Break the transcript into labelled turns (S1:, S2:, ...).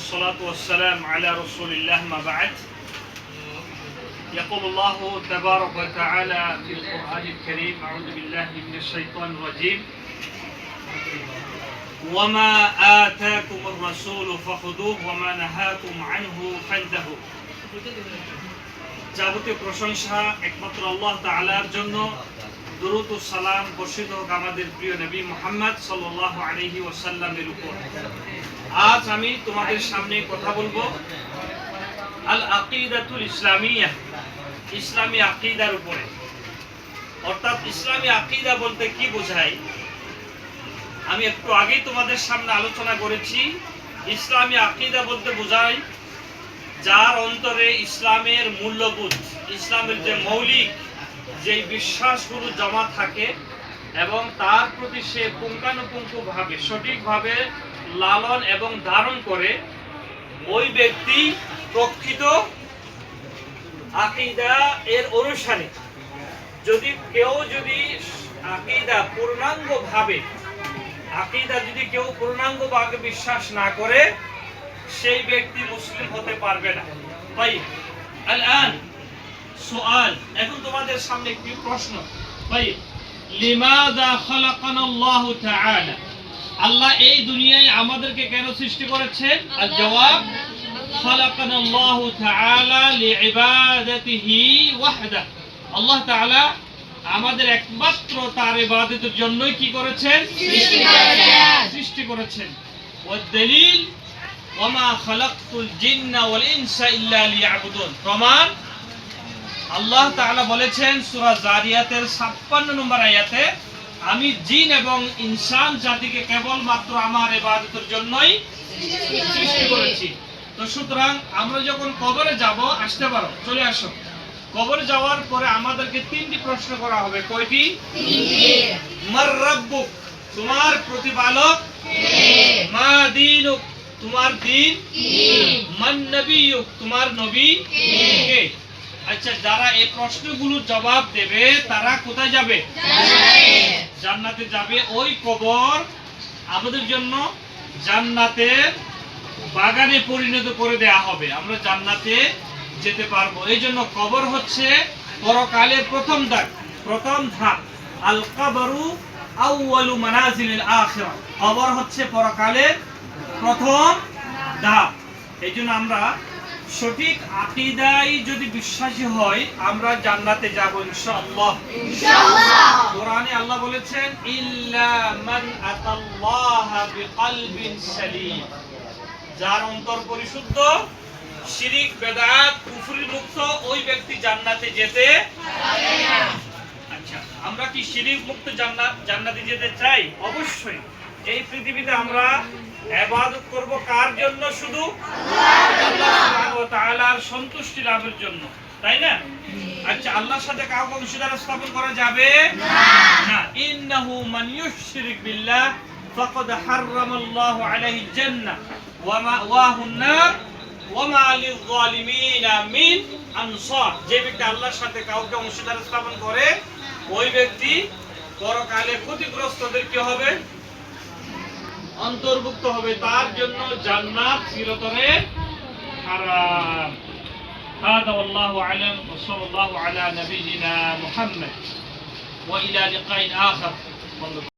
S1: والصلاة والسلام على رسول الله ما بعد يقول الله تبارك وتعالى في القرآن الكريم أعوذ بالله من الشيطان الرجيم وما آتاكم الرسول فخذوه وما نهاكم عنه فانتهوا যাবতীয় প্রশংসা একমাত্র আল্লাহ তাআলার জন্য দরুদ ও সালাম বর্ষিত হোক আমাদের প্রিয় নবী মোহাম্মদ সাল্লাল্লাহু আলাইহি ওয়াসাল্লামের উপর আজ আমি তোমাদের সামনে কথা বলব আল আকিদাতুল ইসলামিয়া, ইসলামী আকিদার উপরে। অর্থাৎ ইসলামী আকিদা বলতে কি বোঝায়? আমি একটু আগেই তোমাদের সামনে আলোচনা করেছি, ইসলামী আকিদা বলতে বোঝায় যার অন্তরে ইসলামের মূল্যবোধ, ইসলামের যে মৌলিক যে বিশ্বাসগুলো জমা থাকে এবং তার প্রতি সে পুঙ্খানুপুঙ্খভাবে, সঠিকভাবে লালন এবং ধারণ করে ওই ব্যক্তি প্রকৃত আকিদা এর অনুসারী। যদি কেউ যদি আকিদা পূর্ণাঙ্গভাবে, আকিদা যদি কেউ পূর্ণাঙ্গভাবে বিশ্বাস না করে, সেই ব্যক্তি মুসলিম হতে পারবে না। ভাই আল সুআল এখন তোমাদের সামনে একটি প্রশ্ন। ভাই লিমাদা খালাকানাল্লাহু তাআলা? আল্লাহ এই দুনিয়ায় আমাদেরকে কেন সৃষ্টি করেছেন? আর জবাব খালাকানাল্লাহু তাআলা লিইবাদাতিহি ওয়াহদা আল্লাহ তাআলা আমাদের একমাত্র তার ইবাদতের জন্যই কি করেছেন?
S2: সৃষ্টি করেছেন।
S1: ওয়ামা খালাকতুল জিন্না ওয়াল ইনসা ইল্লা লিয়াবুদুন। প্রমাণ আল্লাহ তাআলা বলেছেন সূরা জারিয়াতের 56 নম্বর আয়াতে আমি জিন এবং ইনসান জাতিকে কেবলমাত্র আমার ইবাদতের জন্যই সৃষ্টি করেছি। তো সুতরাং আমরা যখন কবরে যাব আসতে পারো চলে আসো। কবরে যাওয়ার পরে আমাদেরকে তিনটি প্রশ্ন করা হবে। কয়টি? মার রাব্বুক তোমার প্রতিপালক মা দীনুক তোমার দিন মান তোমার নবী কে? আচ্ছা যারা এই প্রশ্নগুলোর জবাব দেবে তারা কোথায় যাবে? জান্নাতে। যাবে ওই কবর আমাদের জন্য জান্নাতের বাগানে পরিণত করে দেয়া হবে। আমরা জান্নাতে যেতে পারব। এই জন্য কবর হচ্ছে পরকালের প্রথম ধাপ প্রথম ধাপ। আল কবরু আউয়ালু মানাজিলিল আখিরাহ। কবর হচ্ছে পরকালের প্রথম ধাপ। এই জন্য আমরা সঠিক আকিদায় যদি বিশ্বাসী হয় আমরা জান্নাতে যাব ইনশাআল্লাহ। ইনশাআল্লাহ। কোরআনে আল্লাহ বলেছেন ইল্লা মান আতাল্লাহা বিকলবিন সালিম যার অন্তর পরিশুদ্ধ শিরিক বেদাত কুফরি মুক্ত ওই ব্যক্তি জান্নাতে যেতে পারে না। আচ্ছা আমরা কি শিরিক মুক্ত জান্নাত জান্নাতে যেতে চাই? অবশ্যই। এই পৃথিবীতে আমরা ইবাদত করব কার জন্য? শুধু তাআলার সন্তুষ্টি লাভের জন্য। তাই না? আচ্ছা আল্লাহর সাথে কাউকে অংশীদার স্থাপন করা যাবে না। ইন্নাহু মান ইউশরিক বিল্লাহ ফাকাদ হাররামাল্লাহু আলাইহিল জান্নাহ ওয়া মাওয়াহুন নার ওয়া লিয-যালিমিনা মিন আনসার। যে ব্যক্তি আল্লাহর সাথে কাউকে অংশীদার স্থাপন করে, ওই ব্যক্তি পরকালে ক্ষতিগ্রস্তদের কি হবে? অন্তর্ভুক্ত হবে তার জন্য জান্নাত চিরতরে হারাম هذا والله أعلم وصلى الله على نبينا محمد وإلى لقاء آخر